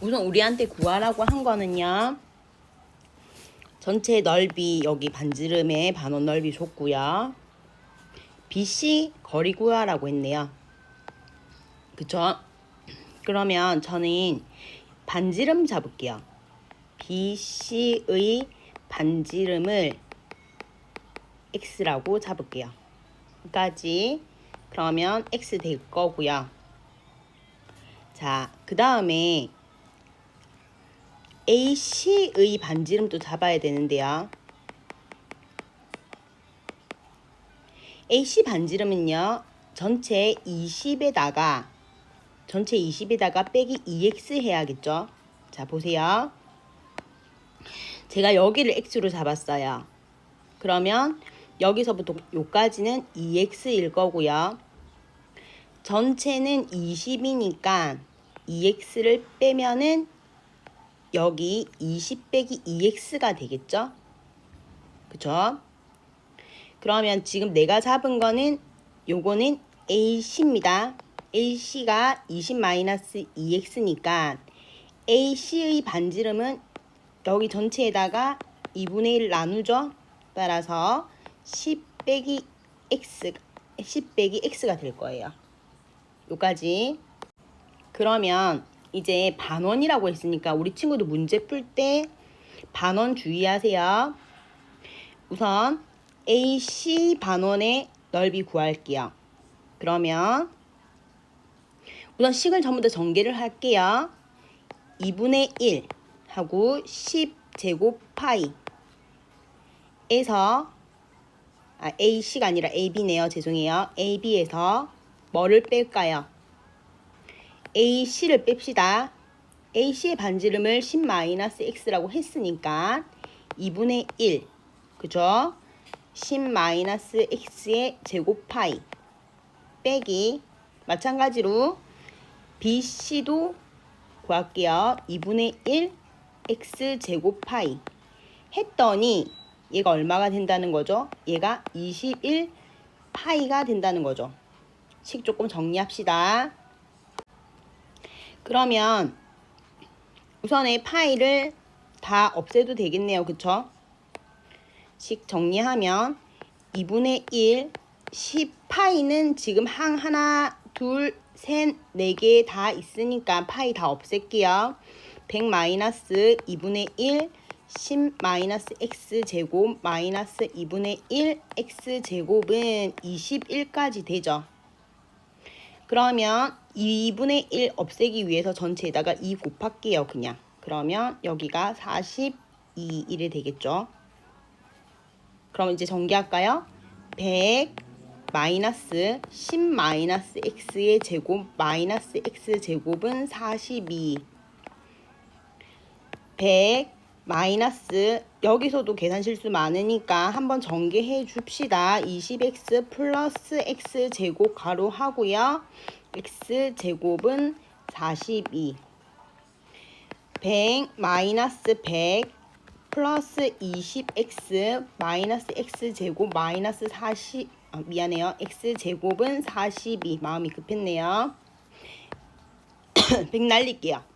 우선 우리한테 구하라고 한 거는요. 전체 넓이 여기 반지름의 반원 넓이 줬고요. BC 거리 구하라고 했네요. 그쵸? 그러면 저는 반지름 잡을게요. BC의 반지름을 X라고 잡을게요. 까지 그러면 X 될 거고요. 자, 그 다음에 AC의 반지름도 잡아야 되는데요. AC 반지름은요. 전체 20에다가 전체 20에다가 빼기 2x 해야겠죠. 자, 보세요. 제가 여기를 x로 잡았어요. 그러면 여기서부터 요까지는 2x일 거고요. 전체는 20이니까 2x를 빼면은 여기 20 빼기 2x가 되겠죠? 그쵸? 그러면 지금 내가 잡은 거는 요거는 AC입니다. AC가 20-2x니까 AC의 반지름은 여기 전체에다가 2분의 1 나누죠? 따라서 10 빼기 x 10 빼기 x가 될 거예요. 요까지. 그러면 이제 반원이라고 했으니까 우리 친구도 문제 풀 때 반원 주의하세요. 우선 AC 반원의 넓이 구할게요. 그러면 우선 식을 전부 다 전개를 할게요. 2분의 1 하고 10 제곱 파이 에서 아, AC가 아니라 AB네요. 죄송해요. AB에서 뭐를 뺄까요? AC를 뺍시다. AC의 반지름을 10-x라고 했으니까 2분의 1 그죠? 10-x의 제곱 파이 빼기 마찬가지로 BC도 구할게요. 2분의 1 x 제곱 파이 했더니 얘가 얼마가 된다는 거죠? 얘가 21 파이가 된다는 거죠. 식 조금 정리합시다. 그러면 우선에 파이를 다 없애도 되겠네요. 그쵸? 식 정리하면 2분의 1 10파이는 지금 항 하나 둘 셋 네 개 다 있으니까 파이 다 없앨게요. 100 마이너스 2분의 1 10 마이너스 x 제곱 마이너스 2분의 1 x 제곱은 21까지 되죠. 그러면 2분의 1 없애기 위해서 전체에다가 2 곱할게요. 그냥. 그러면 여기가 42 1이 되겠죠. 그럼 이제 전개할까요? 100 마이너스 10 마이너스 x의 제곱 마이너스 x 제곱은 42 100 마이너스 여기서도 계산 실수 많으니까 한번 전개해 줍시다. 20x 플러스 x 제곱 가로 하고요. x 제곱은 42 100 마이너스 100 플러스 20x 마이너스 x 제곱 마이너스 40 아, 미안해요. x 제곱은 42 마음이 급했네요. 100 날릴게요.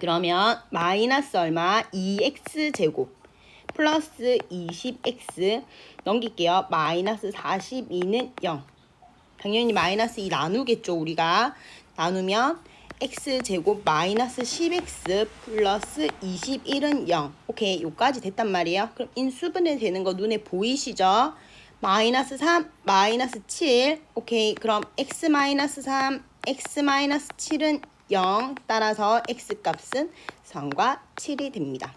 그러면 마이너스 얼마? 2x 제곱 플러스 20x 넘길게요. 마이너스 42는 0. 당연히 마이너스 2 나누겠죠. 우리가 나누면 x 제곱 마이너스 10x 플러스 21은 0. 오케이, 요까지 됐단 말이에요. 그럼 인수분해 되는 거 눈에 보이시죠? 마이너스 3, 마이너스 7. 오케이, 그럼 x 마이너스 3, x 마이너스 7은 0. 따라서 x 값은 3과 7이 됩니다.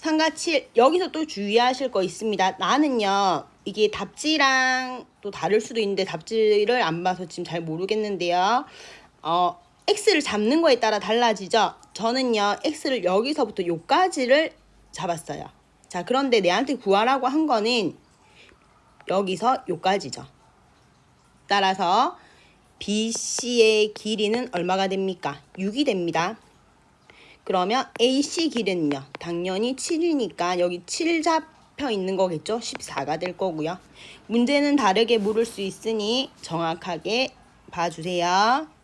3과 7 여기서 또 주의하실 거 있습니다. 나는요 이게 답지랑 또 다를 수도 있는데 답지를 안 봐서 지금 잘 모르겠는데요. 어 x를 잡는 거에 따라 달라지죠. 저는요 x를 여기서부터 요까지를 잡았어요. 자 그런데 내한테 구하라고 한 거는 여기서 요까지죠. 따라서 BC의 길이는 얼마가 됩니까? 6이 됩니다. 그러면 AC 길이는요. 당연히 7이니까 여기 7 잡혀 있는 거겠죠? 14가 될 거고요. 문제는 다르게 물을 수 있으니 정확하게 봐주세요.